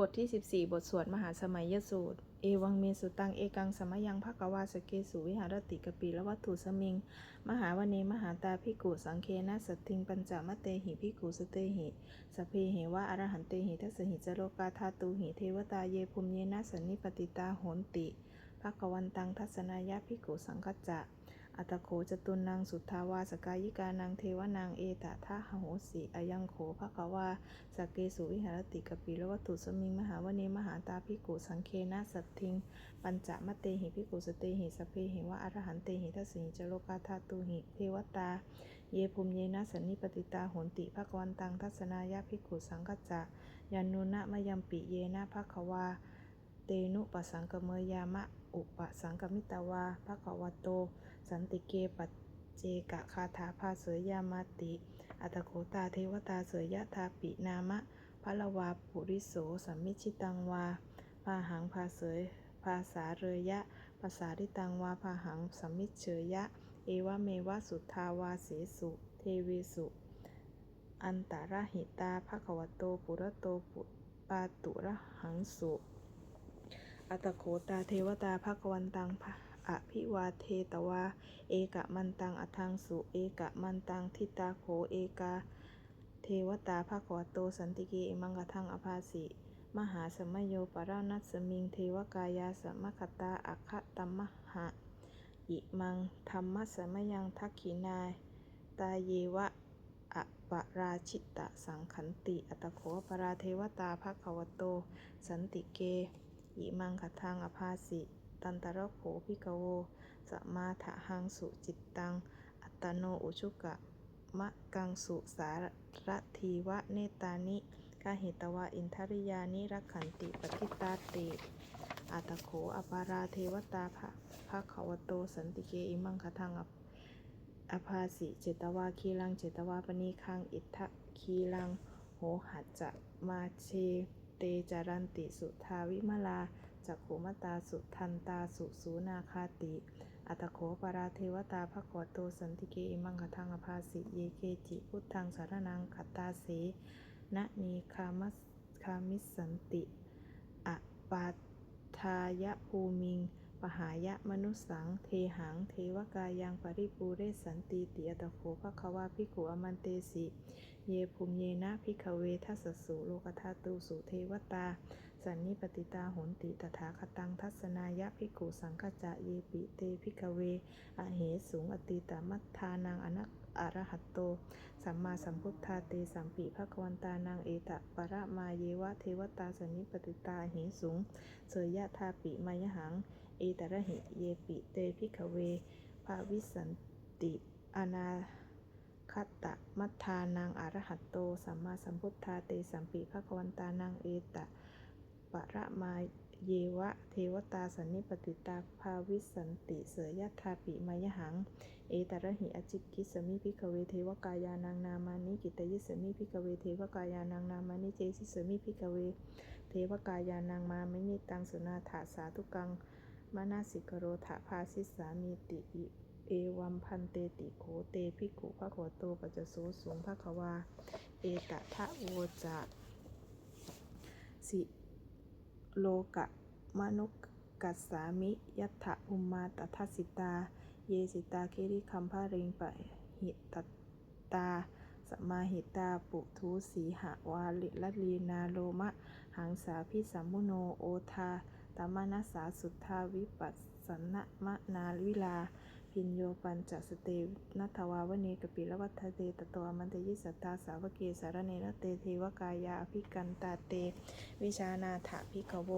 บทที่ 14 บทสวดมหาสมัยยสูตร เอวังเมสุตัง เอกังสมยังภกวาสเกสุวิหารติกปีละวัตถุสมิง มหาวเนมหาตาพิกุสังเคนะสติงปัญจมเตหิพิกุสเตหิสเพเหวะอรหันเตหิทัสหิจโลกาธาตุหิเทวตาเยภูมิเยนะสันนิปติตาโหนติภควันตังทัศนายะพิกุสังคจจะ อัตโขจตุนนางสุทธาวาสกายิกานางเทวนางเอตทะหโหสีอายังโขภควาสกเกสุวิหารติกปิละวัตถุสมิงมหาวเนมหาตาพิกุสังเคนะสัตทิง ปัญจมะเตหิพิกุสเตหิสพเพหิวะอรหันเตหิทัสสิจโลกาธาตุหิเทวตา เยภูมิเยนะสันนิปติตาโหนติภควันตังทัศนายะพิกุสังคจจะยันนุนะมยัมปิเยนะภควา เตนุปสังกเมยามะอุปสังกมิตาวาภควโต สันติเกปัจเจกะคาถาภาเสยยามาติ อัตโขตาเทวตาเสยยะทาปินามะพะละวาปุริโสสัมมิชิตังวาพาหังภาเสยภาษาเรยะ ภาษาริตังวาพาหังสัมมิเฉยยะเอวะเมวะสุทาวาเสสุ เทเวสุ อันตารหิตาภควโตปุระโตปุปาตุระหังสุ อัตโขตาเทวตาภควันตังภะ อภิวาเทตวา เอกะมันตัง อทังสุ เอกะมันตัง ทิตาโข เอกา เทวตาภควโต สันติเกอิมังกทัง อภาสิมหาสมโยปรานัสสมิง เทวกายาสมคตา อัคตัมมหะ อิมัง ธรรมสมยังทักขินาย ตาเยวะอะปราชิตะสังขันติ อัตโขปราเทวตาภควโต สันติเก อิมังคทัง อภาสิ ตันตระโขพิกโวสมาถะหังสุจิตตัง อัตโนอุชุกะมะกังสุสารทีวะเนตานิกาหิตวะอินทริยานิรักขันติปฏิตาติอัตโขอปาราเทวตาภะภะขวโตสันติเกอิมังคทังอภอภาสิเจตวาคีลังเจตวาปณีคังอิทธะคีลังโหหัจจะมาเชเตจารันติสุทาวิมลา จักขุมตาสุทันตาสุสูนาคาติ อัตโขปราเทวตาภควโตสันติเกอิมังคทังอภาสิเยเกจิพุทธังสารนังขัตตาสนะนีคามัสคามิสสันติอปาทายภูมิง ปหายะมนุสัง เทหัง เทวกายังปริปูเรสันติติอัตโขภควาภิกขุอมันเตสิ เยภูมิเยนะพิกเวทัสสสุโลกธาตุสุเทวตา สันนิปติตาโหนติตถาคตังทัศนายะพิกขุสังคจะเยปิเตพิกเว อเหสูงอติตามัทธานังอนักอรหัตโต สัมมาสัมพุทธาเตสัมปิภควันตานังเอตะปะระมาเยวะเทวตาสันนิปติตาเหสูง เสยยะทาปิมายหัง เอตระหิเยปิเตพิกเวภาวิสันติอนาคตะมัทธานังอรหัตโต สัมมาสัมพุทธาเตสัมปิภควันตานังเอตะ ปะระมาเยวะ เทวตาสันนิปติตาภาวิสันติเสยยะทาปิมายหัง เอตระหิอจิกิสมิพิกเวเทวกายานังนามานิกิตยิสมิพิกเวเทวกายานังนามานิเจสิสมิพิกเว เทวกายานังมาไมินิตังสุนาถาสาธุกังมานาสิกโรถาภาสิสามีติอิเอวัมพันเตติโขเตภิกขุภะโขโตปัจจโสสูงภะควา เอตทะโวจะสิ โลกะมนุกัสสามิ ยัตถะอุมมาตทัสสิตา เยสิตาเคริคัมภาเรงปะหิตตาสมมาหิตาปุทุสีหวาลิลลีนาโลมะ หังสาพิสัมมุโนโอทาตมนัสสาสุทธาวิปัสสนะมะนาวิลา พินโยปัญจสเตนัทวาวเนกปิละวัฏเตตตอมันเตยิสัตตาสาวเกสารเนรเตเทวกายาภิกันตาเต วิชานาถภิกขโว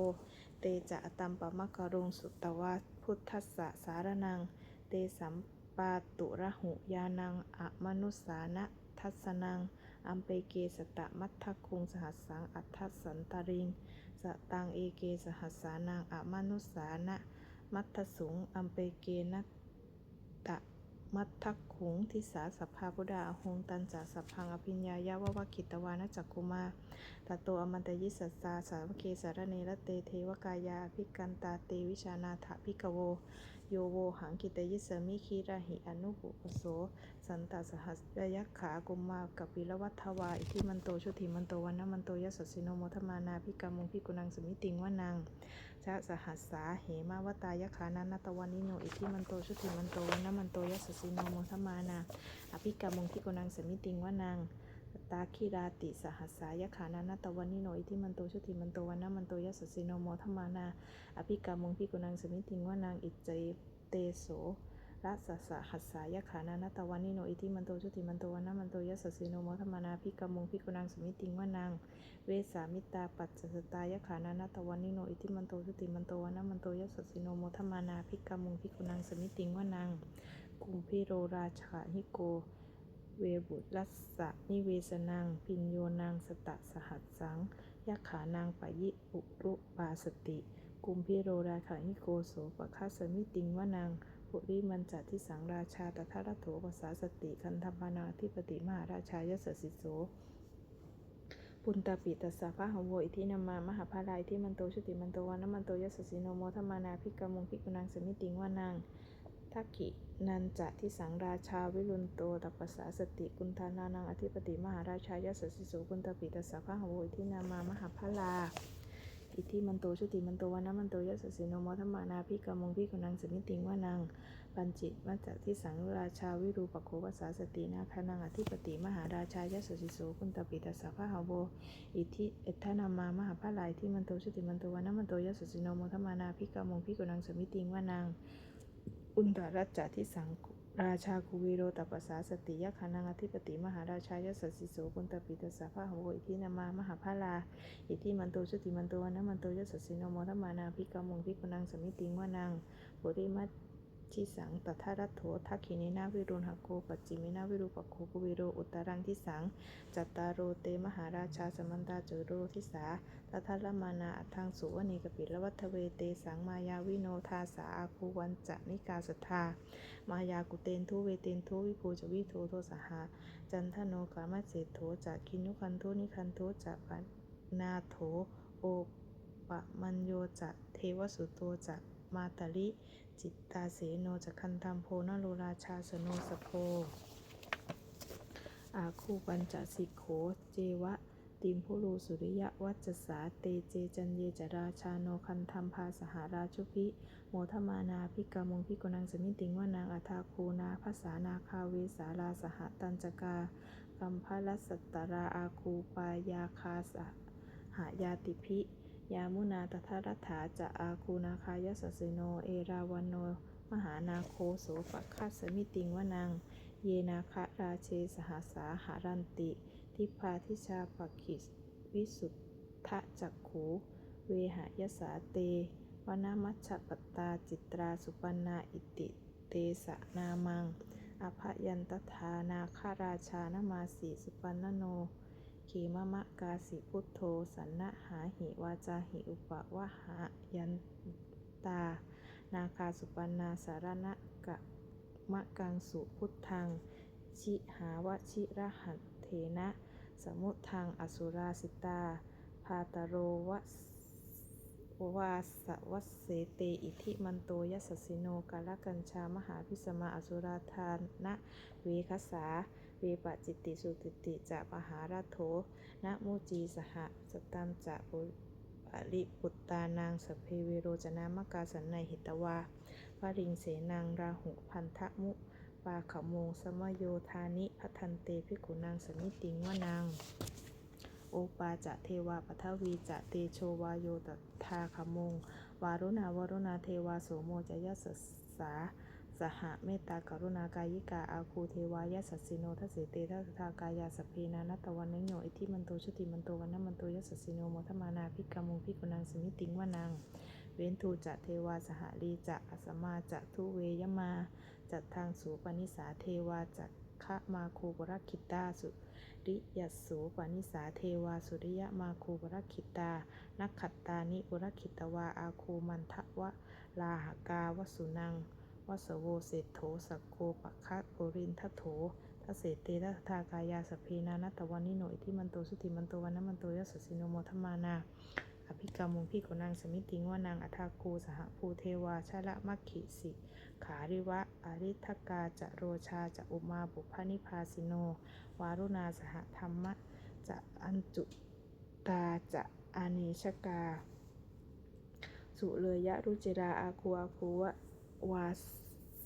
เตจะตัมปะมะกรุงสุตตวะพุทธัสสะสารนัง เตสัมปาตุระหุยานังอะมนุสสานะทัสนัง อัมเปเกสตะมัทธคุงสหัสสังอัทธัสันตริง สตังเอเกสหัสสานังอะมนุสสานะมัทธสุงอัมเปเกนัต ตะมัทธคุขุงทิสาสัพพาพุดาหงตันจาสัพพังอภิญญายาววกิตวานจักกุมาตโตอมันตยิสัสสาสาวเคสารเนรเตเทวกายาภิกันตาเตวิชานาถภิกโว โยโวหังกิตยิสมิคีราหิอนุปุปโส สันตสหัสยักขากุมากับปิลวัฏวาอิทิมันโตชุติมันโตวันนมันโตยัสสิโนโมทมานาพิกามุงพิกุนังสมิติงวานัง ชะสหัสสาเหมาวตายขานันตวันนิโนอิทิมันโตชุติมันโตวันมันโตยัสสสิโนโมทมานาอภิกรรมุงพิกุนังสมิติงวานังตาคีราติสหัสสายขานานาตวันนิโนอิทิมันโตชุติมันโตวันนมันโตยัสสสิโนโมทมานาอภิกรรมงพิกุนังสมิติงวานางอิจเจเตโส รัสสะหัสสายขานานาตวันนิโนอิทิมันโตชุติมันโตวันนามันโตยัสสิโนโมทมานาภิกมุงพิกุนังสมิติงวานางเวสามิตาปัจจสตายขานานาตวันนิโนอิทิมันโตชุติมันโตวันนามันโตยัสสิโนโมทมานาภิกมุงพิกุนังสมิติงวานางกุมพิโรราชาหิโก เวบุตรลัสสะนิเวสนังพินโยนางสตะสหัสสังยะขานางปะยิอุรุปาสติกุมพิโรราขาหิโกโสปะคาสมิติงวานาง ปุริมันจัดที่สังราชาตถารัตโถภาษาสติคันธปานาธิปติมหาราชายสสิโสปุณตปิตัสสะพะหะโวอิทินามามหาภาลายที่มันโตชุติมันโตวานมันโตยัสสสิโนโมทมานาภิกมุงภิกุนังสมิติงวานางทักขินันจะที่สังราชาวิรุณโตตัปปสาสติกุณธานานังอธิปติมหาราชายสสิโสกุณตปิตัสสะพะหะโวอิทินามามหาภาลา อิทธิมันโตชุติมันโตวานะมันโตยัสสสิโนโมทมานาภิกามงพิกุนังสมิติงวานังปัญจิมัจจที่สังราชาวิรูปโคภาษาสตินาคานังอธิปติมหาราชายสสิโสกุณตปิตัสสะพะหะโวอิทธิเอทนามามหาภาลายที่มันโตชุติมันโตวานะมันโตยัสสสิโนโมทมานาภิกามงพิกุนังสมิติงวานังอุนตรัจจที่สัง ราชาคูวิโรตปัสาสติยะขานังอธิปติมหาราชายสสสิโสกุณตปิตสสะพะหโวอิทินามามหาภาลา อิทิมันโตชุติมันโตวันนะมันโตยสสสิโนโมทมานาภิกามุงภิกุนังสมิติงวานังโพธิมัต ชิสังตถารัตโถทักขินินาวิรุณหโกปัจจิมินาวิรูปโคกุวิโรอุตรังทิสังจัตตารโรเตมหาราชาสมันตาจุโรทิสาตถาลมานาอัตถังสุวณีกปิลวัฏเวเตสังมายาวิโนทาสาอาคูวันจะนิกาสทามายากุเตนทุเวเตนทุวิภูจวิโทโทสหาจันทโนกามาเศโถจะคินุคันโทนิคันโทจะปันนาโถโอปะมัญโยจะเทวสุโตจะมาตาลิ จิตตาเสโนจะคันธรรมโพนโลราชาสโนสโพอาคูปัญจสิโขเจวะ ติมพุรูสุริยะวัจจสาเตเจจันเยจราชาโนคันธรรมภาสหาราชุพิโมทมานาพิกามงพิกุนังสมิติงวานางอัทาคูนาภาษานาคาเวสาลาสหตัญจกากัมพลสัตตราอาคูปายาคาสหายาติพิ ยามุนาตถารัฐาจะอาคูนาคายสสโน เอราวันโน มหานาโคโสปะคัสมิติงวนางเยนาคะราเชสหสาหารันติ ทิพาทิชาปกิสวิสุทธจักขูเวหายสาเตวนามัชปตาจิตราสุปันนาอิติเตสะนามัง อภยันตถานาคาราชานมาสีสุปันนโน ขีมะมะกาสิพุทโธ สันนะหาหิวาจาหิอุปะวะหายันตา นาคาสุปันนาสารณะกะมะกังสุพุทธัง ชิหาวชิระหัตเถนะ สมุทังอสุราสิตา พาตโรวะวาสวัสเสเตอิทิมันโตยัสสิโนกาลกัญชามหาพิสมาอสุราทานะเวคสา วปะจิตติสุติติจะมหาราโถนะมุจีสหสตัมจะปุปริปุตตานางสเพเวโรจนามกาสันในหิตวาปริงเสนางราหุพันธมุปาขโมงสมโยธานิพัทันเตพิกุนางสมิติงวานางโอปาจะเทวาปทวีจะเตโชวาโยตทาขมง วารุณาวรุณาเทวาโสโมจยสสสา สหเมตตากรุณากายิกาอาคูเทวายสสสิโนทัสสิเตทัสทากายาสพเพนานัตตวันนิโยอิทิมันโตชติมันโตวันนมันโตยสสสิโนโมทมานาภิกามุงภิกุนังสมิติงวานัง เว้นทูจะเทวาสหรีจะอสมาจะทุเวยมาจัดทางสูปนิสาเทวาจักคะมาคูปรักขิตาสุริยสูปนิสาเทวาสุริยมาคูปรักขิตา นักขัตตานิปุรคิตวาอาคูมันทะวะลาหกาวสุนัง วัสโวเศธโถสักโกปะคะโกรินทัโถทัเสเตทัทากายาสพเพนานัตตวันนิโนอิทิมันโตสุติมันโตวันนมันโตยัสสิโนโมทมานา อภิกรรมุงพี่กนางสมิติงว่านางอัทากูสหภูเทวาชาละมัคคิสิ ขาริวะอริทกาจะโรชาจะอุมาบุพนิพาสิโน วารุณาสหธรรมะจะอัญจุตาจะอเนชกา สุเลยะรุจิราอาคูอาคูวะ วา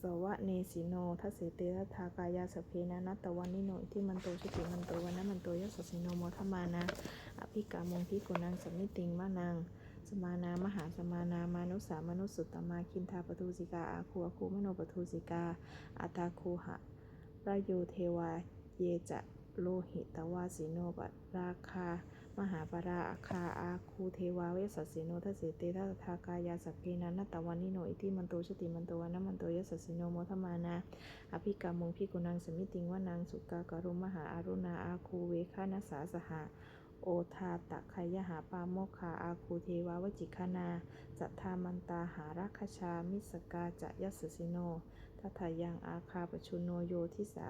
สวะเนสิโนทัสเสเตทัทากายาสเพนะนัตตวันนิโนอิทิมันโตชุติมันโตวันนมันโตยสสิโนโมทมานาอภิกามงพิกุนังสัมมิติงมะนังสมานามหาสมานามานุสามนุสสุตตมาคินทาปทุสิกาอาคูอาคูมโนปทุสิกาอัตาคูหะระโยเทวาเยจะโลหิตวาสิโนปราคา มหาปราอาคาอาคูเทวาเวสสสิโนทัสเสเตทัสทากายาสัพเพนันตตวันนิโนอิทิมันโตชติมันโตวันนมันโตยสสสิโนโมทมานาอภิกรรมงพิกุนังสมิติงว่านางสุกากรุมหาอารุณาอาคูเวคานาสาสหะโอทาตะไคยหาปาโมคาอาคูเทวาวจิคณาจัตทามันตาหารัคชามิสกาจะยสสิโนทัทยังอาคาปชุโนโยทิสา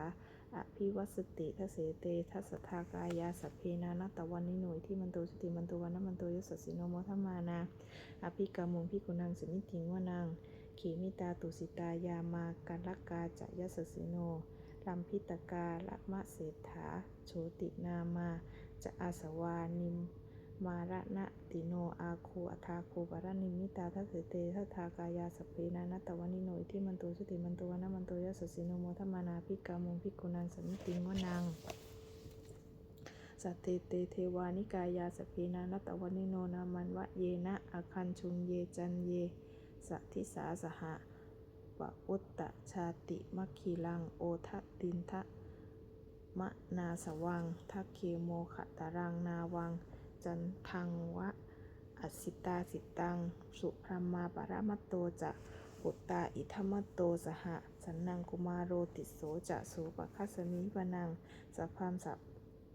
อภิวัสติทเสเตทัสทากายาสัพเพนานตะวันนิโนยที่มันโตสติมันโตวันนมันโตยสสิโนโมทมานาอภิกรรมุงพิกุนังสมิติงวานางขีมิตาตุสิตายามาการลกาจะยศสสสิโนลัมพิตกาละมะเศรษฐาโชตินามาจะอาสวานิม มาระณะติโนอาคูอัทาคูปรนิมิตาทัสเตทัทากายาสเพนานัตตวันนิโนอิที่มันโตสติมันโตวนนมันโตยัสสสิโนโมทมานาพิกามุงพิกุนันสมิติงวนังสัตเตเตเทวานิกายาสเพนานัตตวันนิโนนามันวะเยนะอาคันชุงเยจันเยสัทิสาสหะปะอุตตะชาติมัคคีลังโอทัตตินทะมะนาสวังทักเคโมขะตารังนาวัง จันทังวะอัสิตาสิตัง สุพรมาปรมัตโตจะปุตตาอิทัมมตโตสหะสันนังกุมารโรติโสจะสูปคัสมิปนังสัพพามสัพ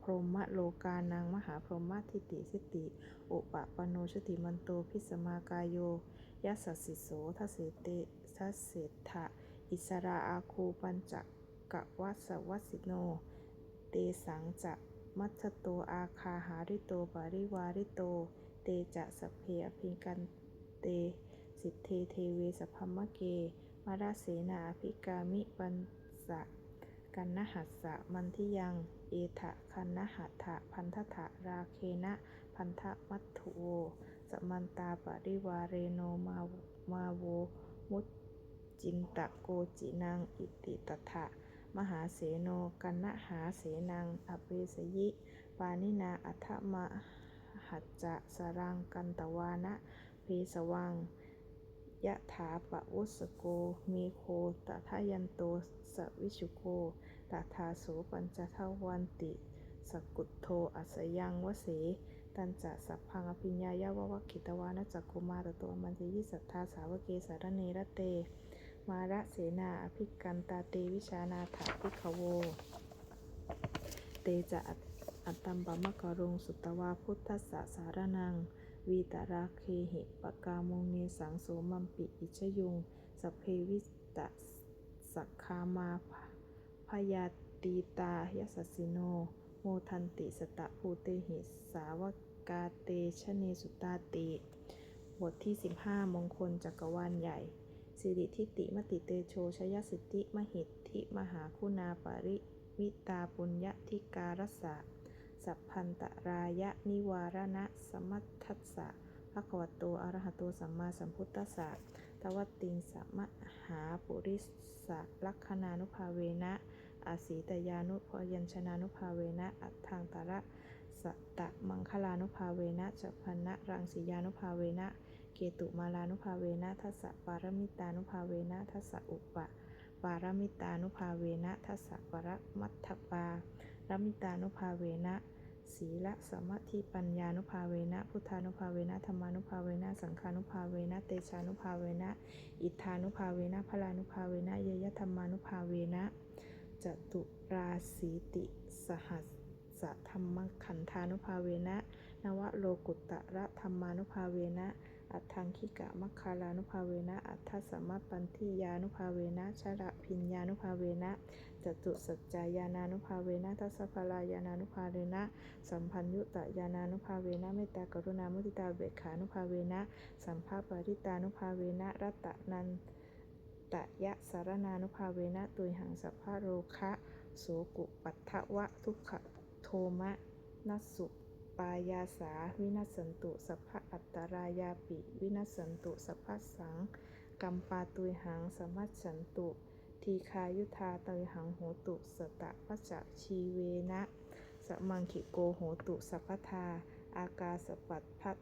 พรหมโลกานังมหาพรหมทิติสิติ อุปปโนชติมันโตพิสมากายโยยัสสิโสทัสเสเตทัสเสทะอิสราอาคูปัญจกวัสวัสสิโน เตสังจะ มัชโตอาคาหาริโตปาริวาริโต เตจะสเพอภิกันเต สิทเทเทเวสพพมะเกมาราเสนาอภิกามิปันสะกันนหัสสะมันทิยัง เอทะคันนหัตถะพันธะราเคนะ พันธมัตถุโวสมันตาปริวาเรโนมามาโว มุจจินตะโกจินัง อิติตถะ มหาเสโนกันนะหาเสนังอเปสยิ ปานินาอัทมหัจจะสรังกันตวานะเพสวังยะถาปะวุสโก มีโคตถายันโตสวิชุโกตถาโสปัญจทวันติ สกุตโทอัสยังวเส ตันจะสัพพังอภิญญายาววัคคิตวานะจักกุมารโตอมันเจยิสัทธาสาวเกสารเนรเต มาระเสนาอภิกันตาเตวิชานาถาภิกขโว เตจะอัตตัมปมะกะรงสุตตวาพุทธสสะสารนัง วีตราเคหิปกาโมงเนสังโสมัมปิอิชยุงสเพวิตะสักคามาพยาตีตายสสิโน โมทันติสตะภูเตหิสาวกาเตชเนสุตาติ บทที่ 15 มงคลจักรวาลใหญ่ สิริทิติมติเตโชชยสิทธิมหิทธิมหาคุณาปริวิตาปุญญธิการสะสัพพันตรายะนิวารณะสมัทธัสสะภะคะวะโตอระหะโตสัมมาสัมพุทธัสสะตวัตติงสัมมหาปุริสะลักขณานุภาเวนะอาศีตยานุพยัญชนานุภาเวนะอัตถังตระสัตตะมังคลานุภาเวนะจัพพนะรังสียานุภาเวนะ เกตุมาลานุภาเวนะทัสสะปารมิตานุภาเวนะทัสสะอุปะปารมิตานุภาเวนะทัสสะปรมัตถปารมิตานุภาเวนะศีลสมาธิปัญญานุภาเวนะ พุทธานุภาเวนะธรรมานุภาเวนะ สังฆานุภาเวนะ เตชานุภาเวนะ อิทธานุภาเวนะพลานุภาเวนะเยยธรรมานุภาเวนะจตุราสีติ สหัสสะธรรมขันธานุภาเวนะ นวโลกุตตะระธรรมานุภาเวนะ อัตถังคิกะมัคคาลานุภาเวนะ อัตถสัมมาปันทิยานุภาเวนะชระพิญญานุภาเวนะจตุสัจจายานานุภาเวนะทัสสะพลายานานุภาเวนะ สัมพันยุตยานานุภาเวนะเมตตากรุณามุทิตาเบขานุภาเวนะ สัมภาปริตานุภาเวนะรัตตนันตยะสารนานุภาเวนะตุยหังสัพพะโรคะโสกุปัฏฐวะทุกขโทมะนัสสุ ปายาสา วินัสสันตุสัพพะอัตตรายาปิ วินัสสันตุสัพพะสังกัมปาตุยหังสมัชันตุ ทีคายุทาเตยหังโหตุสตะปัจจชีเวนะสมังคิโกโหตุสัพพทา อากาสปัตพัต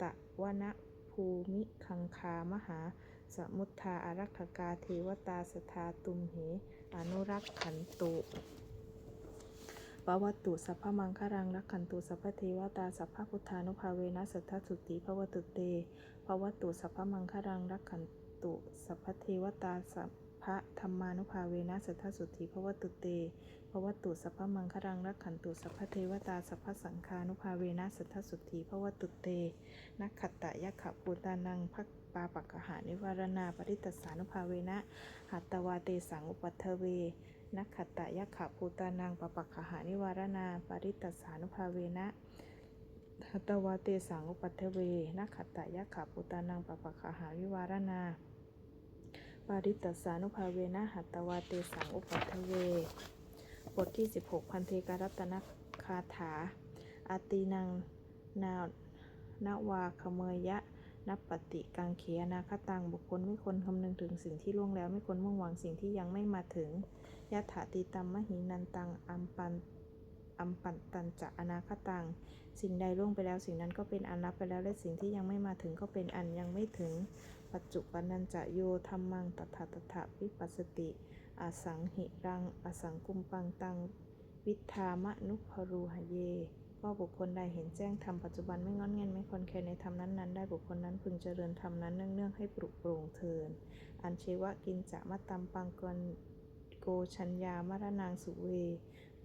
ตะวนะภูมิคังคามหา สมุทธาอารักขกาเทวตาสทาตุมเห อนุรักขันตุ ปวัตตุสัพพมังครังรักขันตุสัพพเทวตาสัพพพุทธานุภาเวนะสัทธสุติภวตุเตภวัตตุสัพพมังครังรักขันตุสัพพเทวตาสัพพะธรรมานุภาเวนะสัทธสุติภวตุเตภวัตตุสัพพมังครังรักขันตุสัพพเทวตาสัพพสังฆานุภาเวนะสัทธสุติภวตุเตนักขัตตยะขปูตานังภักปาปักกหานิวารณาปริตตสานุภาเวนะหัตตวาเตสังอุปัทเทเว นักขัตะยะขะภูตานังปปักขหานิวารณาปริตตสานุภาเวนะหัตวาเตสังอุปัทเทเวนักขัตะยะขะภูตานังปปักขหานิวารณาปาริตตสานุภาเวนะหัตวาเตสังอุปัทเทเว บทที่ 16 พันเทการัตนคาถาอาตีนังนานาวาขเมยยะนับปฏิกังเขอนาคตังบุคคลไม่ควรคำนึงถึงสิ่งที่ล่วงแล้ว ไม่ควรมุ่งหวังสิ่งที่ยังไม่มาถึง ยะถาตีตัมมหินันตังอัมปันอัมปันตันจะอนาคตัง สิ่งใดล่วงไปแล้วสิ่งนั้นก็เป็นอันรับไปแล้วและสิ่งที่ยังไม่มาถึงก็เป็นอันยังไม่ถึง ปัจจุบันนันจะโยธรรมังตถาตถาวิปัสสติอสังหิรังอสังกุมปังตัง วิทามะนุภรูหเยก็บุคคลใดเห็นแจ้งธรรมปัจจุบันไม่งอนเงันไม่คอนแคลนในธรรมนั้นๆได้บุคคลนั้นพึงเจริญธรรมนั้นเนื่องๆให้ปลุกโปร่งเทินอันเชวะกินจะมะตัมปังกร โกชัญญามรนางสุเว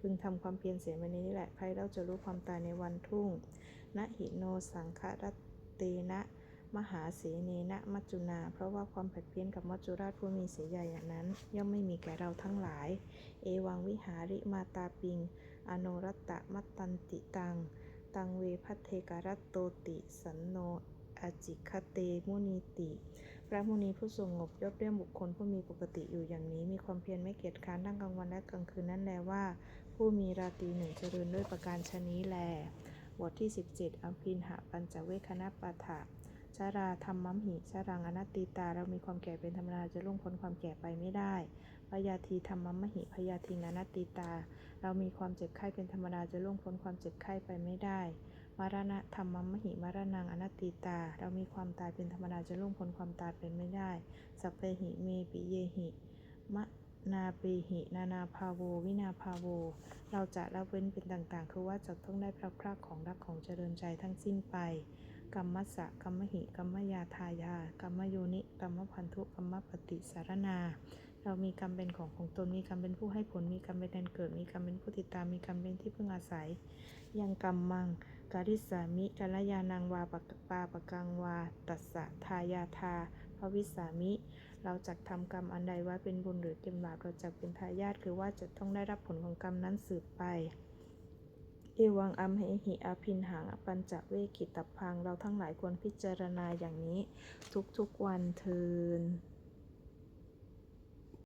พึงทำความเพียรเสียมาในนี้แหละใครเราจะรู้ความตายในวันทุ่งนะหิโนสังครัตเตนะ มหาเสเนนะมัจจุนา เพราะว่าความผัดเพี้ยนกับมัจจุราชผู้มีเสียใหญ่อย่างนั้น ย่อมไม่มีแก่เราทั้งหลาย เอวังวิหาริมาตาปิง อโนรัตตะมัตตันติตัง ตังเวพัเทการัตโตติ สันโนอจิคเตมุนีติ พระมุนีผู้ทรงงบยอบเรียมบุคคลผู้มีปกติอยู่อย่างนี้ มีความเพียรไม่เกียจค้านทั้งกลางวันและกลางคืนนั่นแลว่า ผู้มีราตรีหนึ่งเจริญด้วยประการชนี้แล บทที่ 17 อัมพินหะปัญจเวคณปาถะชาราธรรมัมหิชารังอนัตติตา เรามีความแก่เป็นธรรมดาจะล่วงพ้นความแก่ไปไม่ได้พยาธีธรรมัมหิพยาธิงอนัตติตา เรามีความเจ็บไข้เป็นธรรมดาจะล่วงพ้นความเจ็บไข้ไปไม่ได้ มรณะธรรมมหิมรณังอนัตติตา เรามีความตายเป็นธรรมดาจะล่วงพ้นความตายเป็นไม่ได้ สัพเพหิเมปิเยหิมะนาเปหินานาภาโว วินาภาโว เราจะละเว้นเป็นต่างๆ คือว่าจะต้องได้พระพรากของรักของเจริญใจทั้งสิ้นไปกัมมัสะกัมมหิกัมมยาทายากัมมโยนิกัมมพันธุกัมมปฏิสารนา เรามีกรรมเป็นของของตน มีกรรมเป็นผู้ให้ผล มีกรรมเป็นแดนเกิด มีกรรมเป็นผู้ติดตาม มีกรรมเป็นที่พึ่งอาศัย ยังกรรมมัง การิสามิกัลยานังวาปะปาปะกังวา ตัสสะทายาทาภวิสามิ เราจะทำกรรมอันใดไว้เป็นบุญหรือเป็นบาปเราจะเป็นทายาทคือว่าจะต้องได้รับผลของกรรมนั้นสืบไป เอวังอัมเหหิอาพินหังอปัญจเวกิตพัง เราทั้งหลายควรพิจารณาอย่างนี้ ทุกๆวันเทิน